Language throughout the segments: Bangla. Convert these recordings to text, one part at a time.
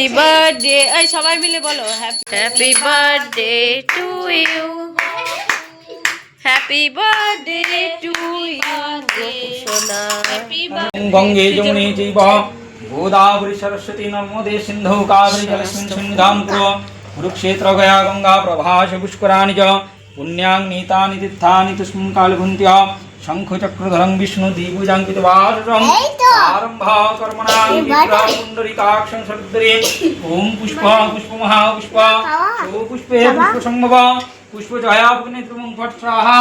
হ্যাপি বার্থডে এই সবাই মিলে বলো happy birthday to you happy birthday to you সোনা গঙ্গে যমুনে চৈব গোদাবরী সরস্বতী নর্মদে সিন্ধু কাবেরী জলস্মিন সন্নিধান কুরু কুরুক্ষেত্র গয়া গঙ্গা প্রভাস পুষ্করাণি চ পুণ্যাং নীতানি তীর্থানি তুস্মিन् কালঘুন্ত্য শঙ্খ চক্রধরং বিষ্ণু দ্বিভুজাঙ্কিত বাসুরং আরম্ভ কর্মণাং বিপ্রা পুণ্ডরিকাক্ষং সরদ্দরে ওম পুষ্প পুষ্প। মহা পুষ্প পুষ্পে পুষ্প সম্ভব পুষ্প জয়া ফট স্বাহা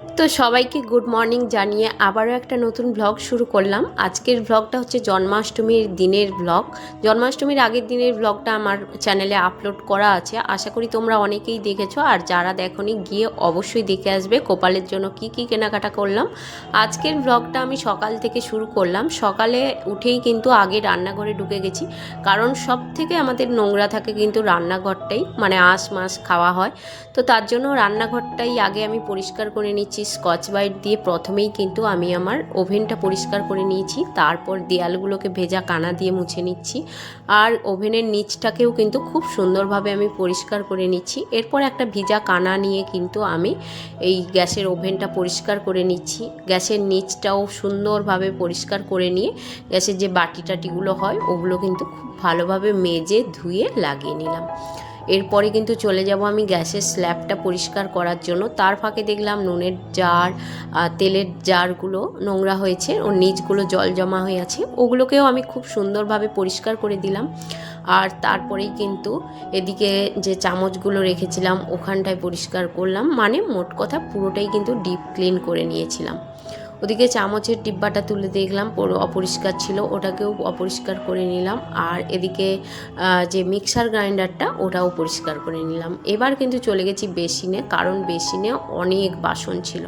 তো সবাইকে গুড মর্নিং জানিয়ে আবারও একটা নতুন ব্লগ শুরু করলাম। আজকের ব্লগটা হচ্ছে জন্মাষ্টমীর দিনের ব্লগ জন্মাষ্টমীর আগের দিনের ব্লগটা আমার চ্যানেলে আপলোড করা আছে। আশা করি তোমরা অনেকেই দেখেছ। আর যারা দেখনি, গিয়ে অবশ্যই দেখে আসবে কোপালের জন্য কি কি কেনাকাটা করলাম। আজকের ব্লগটা আমি সকাল থেকে শুরু করলাম। সকালে উঠেই কিন্তু আগে রান্নাঘরে ঢুকে গেছি। কারণ সব থেকে আমাদের নোংরা থাকে কিন্তু রান্নাঘরটাই। মানে আঁশ মাস খাওয়া হয়। তো তার জন্য রান্নাঘরটাই আগে আমি পরিষ্কার করে নিচ্ছি। স্কচ বাইট দিয়ে প্রথমেই কিন্তু আমি আমার ওভেনটা পরিষ্কার করে নিয়েছি, তারপর দেয়ালগুলোকে ভেজা কানা দিয়ে মুছে নিচ্ছি, আর ওভেনের নিচটাকেও কিন্তু খুব সুন্দরভাবে আমি পরিষ্কার করে নিচ্ছি, এরপর একটা ভিজা কানা নিয়ে কিন্তু আমি এই গ্যাসের ওভেনটা পরিষ্কার করে নিচ্ছি, গ্যাসের নিচটাও সুন্দরভাবে পরিষ্কার করে নিয়ে গ্যাসের যে বাটি টাটিগুলো হয়, ওগুলো কিন্তু খুব ভালোভাবে মেজে ধুয়ে লাগিয়ে নিলাম। এরপরে কিন্তু চলে যাব আমি গ্যাসের স্ল্যাবটা পরিষ্কার করার জন্য। তার ফাঁকে দেখলাম নুনের জার তেলের জারগুলো নোংরা হয়েছে ওর নিচগুলো জল জমা হয়ে আছে। ওগুলোকেও আমি খুব সুন্দরভাবে পরিষ্কার করে দিলাম। আর তারপরেই কিন্তু এদিকে যে চামচগুলো রেখেছিলাম ওখানটায় পরিষ্কার করলাম। মানে মোট কথা পুরোটাই কিন্তু ডিপ ক্লিন করে নিয়েছিলাম। ওদিকে চামচের ডিব্বাটা তুলে দেখলাম, পুরো অপরিষ্কার ছিল, ওটাকেও অপরিষ্কার করে নিলাম। আর এদিকে যে মিক্সার গ্রাইন্ডারটা, ওটাও পরিষ্কার করে নিলাম। এবার কিন্তু চলে গেছি বেসিনে, কারণ বেসিনে অনেক বাসন ছিল।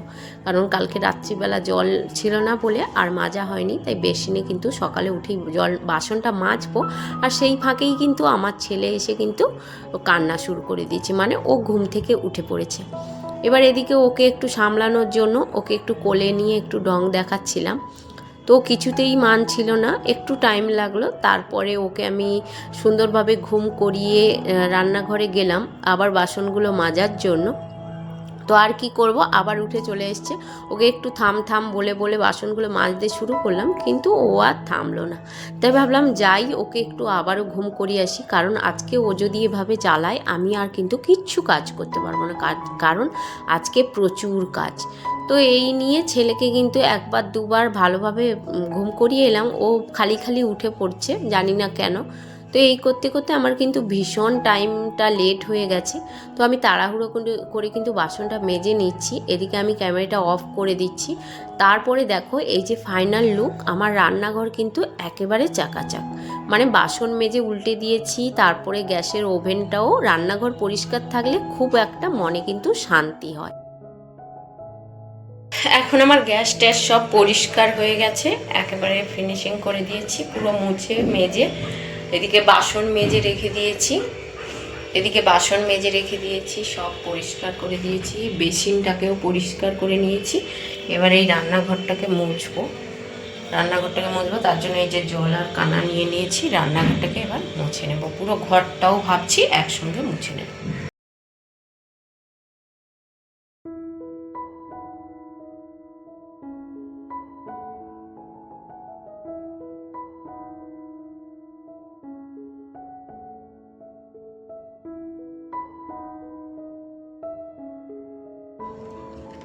কারণ কালকে রাত্রিবেলা জল ছিল না বলে আর মাজা হয়নি, তাই বেসিনে কিন্তু সকালে উঠেই জল, বাসনটা মাজবো। আর সেই ফাঁকেই কিন্তু আমার ছেলে এসে কিন্তু কান্না শুরু করে দিয়েছে মানে ও ঘুম থেকে উঠে পড়েছে। এবার এদিকে ওকে একটু সামলানোর জন্য ওকে একটু কোলে নিয়ে একটু ডং দেখাচ্ছিলাম। তো কিছুতেই মানছিল না, একটু টাইম লাগল, তারপরে ওকে আমি সুন্দরভাবে ঘুম করিয়ে রান্নাঘরে গেলাম। আবার বাসনগুলো মাজার জন্য। তো আর কি করব? আবার উঠে চলে এসছে। ওকে একটু থাম থাম বলে বলে বাসনগুলো মাজতে শুরু করলাম, কিন্তু ও আর থামলো না। তাই ভাবলাম যাই, ওকে একটু আবারও ঘুম করিয়ে আসি, কারণ আজকে ও যদি এভাবে চালায় আমি আর কিন্তু কিচ্ছু কাজ করতে পারব না কারণ আজকে প্রচুর কাজ। তো এই নিয়ে ছেলেকে কিন্তু একবার দুবার ভালোভাবে ঘুম করিয়ে এলাম। ও খালি খালি উঠে পড়ছে, জানি না কেন। তো এই করতে করতে আমার কিন্তু ভীষণ টাইমটা লেট হয়ে গেছে। তো আমি তাড়াহুড়ো করে- কিন্তু বাসনটা মেজে নিচ্ছি। এদিকে আমি ক্যামেরাটা অফ করে দিচ্ছি। তারপরে দেখো, এই যে ফাইনাল লুক আমার রান্নাঘর কিন্তু একেবারে চাকাচাক। মানে বাসন মেজে উল্টে দিয়েছি, তারপরে গ্যাসের ওভেনটাও। রান্নাঘর পরিষ্কার থাকলে খুব একটা মনে কিন্তু শান্তি হয়। এখন আমার গ্যাস ট্যাস সব পরিষ্কার হয়ে গেছে। একেবারে ফিনিশিং করে দিয়েছি, পুরো মুছে, মেজে। এদিকে বাসন মেজে রেখে দিয়েছি। এদিকে বাসন মেজে রেখে দিয়েছি, সব পরিষ্কার করে দিয়েছি, বেসিনটাকেও পরিষ্কার করে নিয়েছি। এবার এই রান্নাঘরটাকে মুছবো। রান্নাঘরটাকে মুছবো, তার জন্য এই যে জল আর কানা নিয়ে নিয়েছি, রান্নাঘরটাকে এবার মুছে নেব। পুরো ঘরটাও ভাবছি একসঙ্গে মুছে নেব।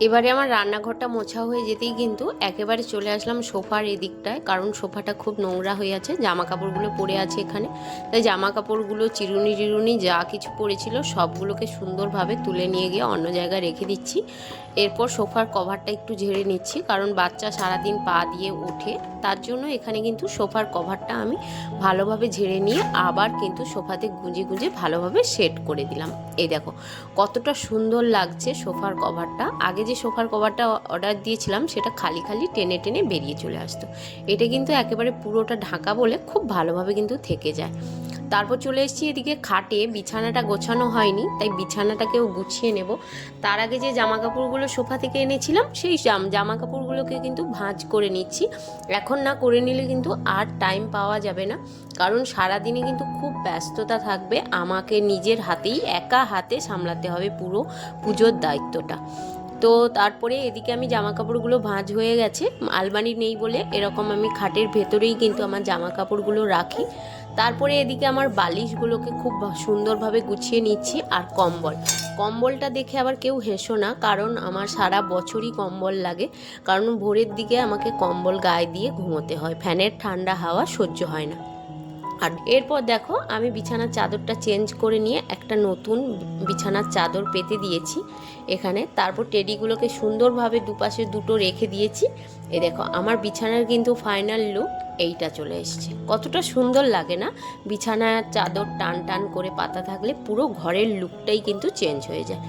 এবারে আমার রান্নাঘরটা মোছা হয়ে যেতেই কিন্তু একেবারে চলে আসলাম সোফার এদিকটায়, কারণ সোফাটা খুব নোংরা হয়ে আছে জামা কাপড়গুলো পরে আছে এখানে। তাই জামা কাপড়গুলো চিরুনি চিরুনি যা কিছু পড়েছিল সবগুলোকে সুন্দরভাবে তুলে নিয়ে গিয়ে অন্য জায়গায় রেখে দিচ্ছি। এরপর সোফার কভারটা একটু ঝেড়ে নিচ্ছি, কারণ বাচ্চা সারাদিন পা দিয়ে ওঠে। তার জন্য এখানে কিন্তু সোফার কভারটা আমি ভালোভাবে ঝেড়ে নিয়ে আবার কিন্তু সোফাতে গুঁজে গুঁজে ভালোভাবে সেট করে দিলাম। এই দেখো, কতটা সুন্দর লাগছে সোফার কভারটা। আগে যে সোফার কভারটা অর্ডার দিয়েছিলাম, সেটা খালি খালি টেনে টেনে বেরিয়ে চলে আসতো। এটা কিন্তু একেবারে পুরোটা ঢাকা বলে খুব ভালোভাবে কিন্তু থেকে যায়। তারপর চলে এসেছি এদিকে খাটে, বিছানাটা গোছানো হয়নি, তাই বিছানাটাকেও গুছিয়ে নেব। তার আগে যে জামা কাপড়গুলো সোফা থেকে এনেছিলাম, সেই জাম- কাপড়গুলোকে কিন্তু ভাঁজ করে নিচ্ছি। এখন না করে নিলে কিন্তু আর টাইম পাওয়া যাবে না, কারণ সারাদিনে কিন্তু খুব ব্যস্ততা থাকবে। আমাকে নিজের হাতেই, একা হাতে সামলাতে হবে পুরো পুজোর দায়িত্বটা। তো তারপরে এদিকে আমি জামা কাপড়গুলো ভাঁজ হয়ে গেছে। আলমারি নেই বলে এরকম আমি খাটের ভেতরেই কিন্তু আমার জামা কাপড়গুলো রাখি। তারপরে এদিকে আমার বালিশগুলোকে খুব সুন্দরভাবে গুছিয়ে নিচ্ছি আর কম্বল। কম্বলটা দেখে আবার কেউ হেসো না, কারণ আমার সারা বছরই কম্বল লাগে। কারণ ভোরের দিকে আমাকে কম্বল গায়ে দিয়ে ঘুমোতে হয়, ফ্যানের ঠান্ডা হাওয়া সহ্য হয় না। আর এরপর দেখো আমি বিছানার চাদরটা চেঞ্জ করে নিয়ে একটা নতুন বিছানার চাদর পেতে দিয়েছি এখানে। তারপর টেডিগুলোকে সুন্দরভাবে দুপাশে দুটো রেখে দিয়েছি। এ দেখো, আমার বিছানার কিন্তু ফাইনাল লুক এইটা চলে এসছে। কতটা সুন্দর লাগে না? বিছানার চাদর টান টান করে পাতা থাকলে পুরো ঘরের লুকটাই কিন্তু চেঞ্জ হয়ে যায়।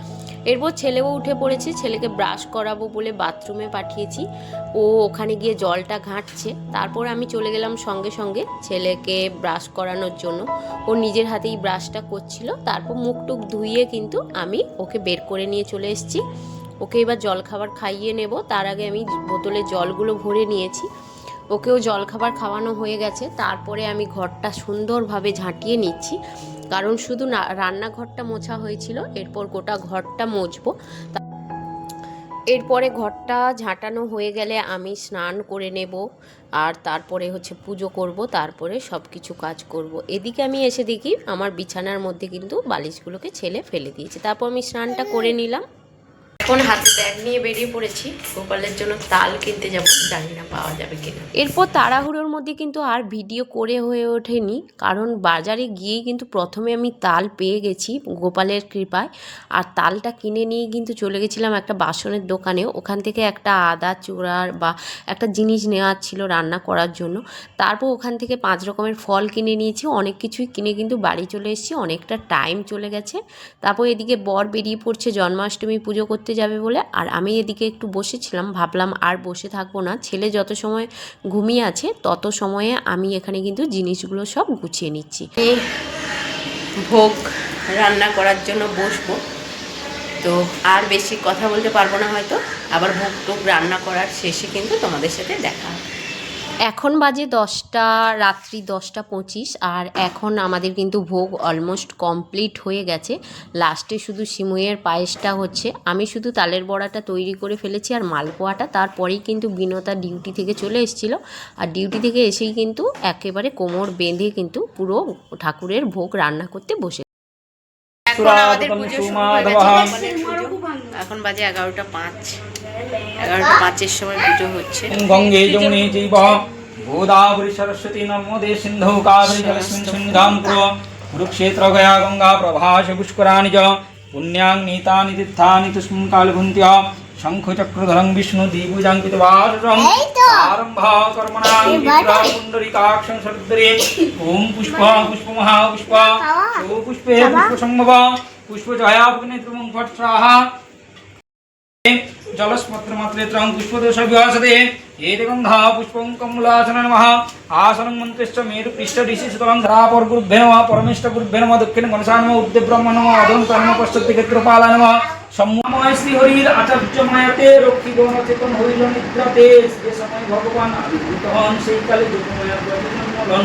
এরপর ছেলেও উঠে পড়েছে, ছেলেকে ব্রাশ করাবো বলে বাথরুমে পাঠিয়েছি। ও ওখানে গিয়ে জলটা ঘাঁটছে। তারপর আমি চলে গেলাম সঙ্গে সঙ্গে ছেলেকে ব্রাশ করানোর জন্য। ও নিজের হাতেই ব্রাশটা করছিল। তারপর মুখ টুক ধুইয়ে কিন্তু আমি ওকে বের করে নিয়ে চলে এসেছি। ওকে এবার জল খাবার খাইয়ে নেব। তার আগে আমি বোতলে জলগুলো ভরে নিয়েছি। ওকেও জলখাবার খাওয়ানো হয়ে গেছে। তারপরে আমি ঘরটা সুন্দরভাবে ঝাঁটিয়ে নিচ্ছি। কারণ শুধু রান্নাঘরটা মোছা হয়েছিল, এরপর গোটা ঘরটা মুছবো। এরপরে ঘরটা ঝাঁটানো হয়ে গেলে আমি স্নান করে নেব, আর তারপরে হচ্ছে পুজো করব, তারপরে সব কিছু কাজ করব। এদিকে আমি এসে দেখি আমার বিছানার মধ্যে কিন্তু বালিশগুলোকে ছেলে ফেলে দিয়েছে। তারপর আমি স্নানটা করে নিলাম। এখন হাতে ব্যাগ নিয়ে বেরিয়ে পড়েছি। গোপালের জন্য তাল কিনতে যাব, জানি না পাওয়া যাবে কিনা। এরপর তাড়াহুড়োর মধ্যে কিন্তু আর ভিডিও করে হয়ে ওঠেনি, কারণ বাজারে গিয়েই কিন্তু প্রথমে আমি তাল পেয়ে গেছি গোপালের কৃপায়। আর তালটা কিনে নিয়ে কিন্তু চলে গেছিলাম একটা বাসনের দোকানে, ওখান থেকে একটা আদা চূড়ার বা একটা জিনিস নেওয়ার ছিল রান্না করার জন্য। তারপর ওখান থেকে পাঁচ রকমের ফল কিনে নিয়েছি, অনেক কিছুই কিনে কিন্তু বাড়ি চলে এসেছি, অনেকটা টাইম চলে গেছে। তারপর এদিকে বর বেরিয়ে পড়ছে, জন্মাষ্টমী পুজো করতে যাবে বলে। আর আমি এদিকে একটু বসেছিলাম, ভাবলাম আর বসে থাকব না। ছেলে যত সময় ঘুমিয়ে আছে, তত সময়ে আমি এখানে কিন্তু জিনিসগুলো সব গুছিয়ে নিচ্ছি। ভোগ রান্না করার জন্য বসবো। তো আর বেশি কথা বলতে পারব না হয়তো। আবার ভোগ টোগ রান্না করার শেষে কিন্তু তোমাদের সাথে দেখা হবে। এখন বাজে দশটা, রাত্রি দশটা পঁচিশ, আর এখন আমাদের কিন্তু ভোগ অলমোস্ট কমপ্লিট হয়ে গেছে। লাস্টে শুধু সিমুইয়ের পায়েসটা হচ্ছে। আমি শুধু তালের বড়াটা তৈরি করে ফেলেছি আর মালপোয়াটা। তারপরেই কিন্তু বিনতা ডিউটি থেকে চলে এসেছিল। আর ডিউটি থেকে এসেই কিন্তু একেবারে কোমর বেঁধে কিন্তু পুরো ঠাকুরের ভোগ রান্না করতে বসে এখন আমাদের পুজো শুরু হয়ে গেছে। এখন বাজে এগারোটা পাঁচ। এগারোটা পাঁচের সময় পুজো হচ্ছে। গঙ্গে যমুনে জীব। গোদাবরী সরস্বতী নর্মদে সিন্ধু। কাবেরী জলস্মিন সিন্ধাম কুরু কুরুক্ষেত্র গয়া গঙ্গা প্রভাস পুষ্করাণি চ। পুণ্যাং নীতানি তীর্থানি তুস্মিন কালভুন্ত্য। শঙ্খচক্রধরং বিষ্ণু দ্বিভুজাঙ্কিত বাসরং আরম্ভা কর্মণা পুণ্ডরিকাক্ষং সর্বদরে ওম পুষ্প। পুষ্পমহা পুষ্প ও পুষ্পে পুষ্প সম্ভব পুষ্প জয়া পুণ্যত্রমং ফট স্বাহা জলস্পত্রমাত্রেত্রং পুষ্পদোষ বিভাসতে ఏదిగంధా పుష్పం కమ్ములాసన నమ ఆసనం మంత్రిష్ట మీరు పృష్ట దిశి సుతలం সম্ময় শ্রী হরির আচার্য মায়াতে রক্ষী গণ চেতন হইল নিদ্রাতে। যে সময় ভগবান আবির্ভূত হন, সেই কালে যোগমায়ার প্রতিমূলন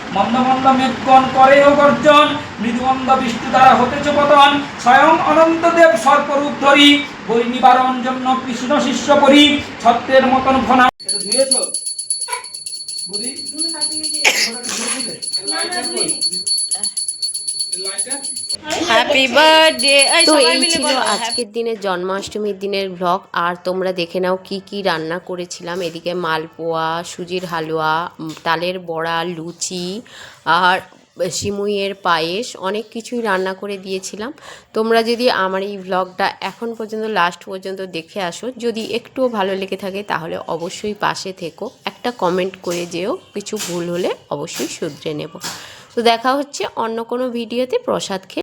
মন্দ মন্দ মেঘগণ করে গর্জন মৃদুমন্দ বৃষ্টি দ্বারা হতেছে পতন স্বয়ং অনন্ত দেব সর্পরূপ ধরি বই নিবারণ জন্য কৃষ্ণ শিষ্য করি ছত্রের মতন ঘনা ধুয়েছো? বুড়ি? হ্যাপি বার্থডে তো এই ছিল আজকের দিনের জন্মাষ্টমীর দিনের ব্লগ আর তোমরা দেখে নাও কি কি রান্না করেছিলাম। এদিকে মালপোয়া সুজির হালুয়া তালের বড়া লুচি আর সিমুইয়ের পায়েস অনেক কিছুই রান্না করে দিয়েছিলাম। তোমরা যদি আমার এই ভ্লগটা এখন পর্যন্ত লাস্ট পর্যন্ত দেখে আসো যদি একটুও ভালো লেগে থাকে তাহলে অবশ্যই পাশে থেকো। একটা কমেন্ট করে যেও কিছু ভুল হলে অবশ্যই শুধরে নেব। তো দেখা হচ্ছে অন্য কোনো ভিডিওতে প্রসাদ খেয়ে।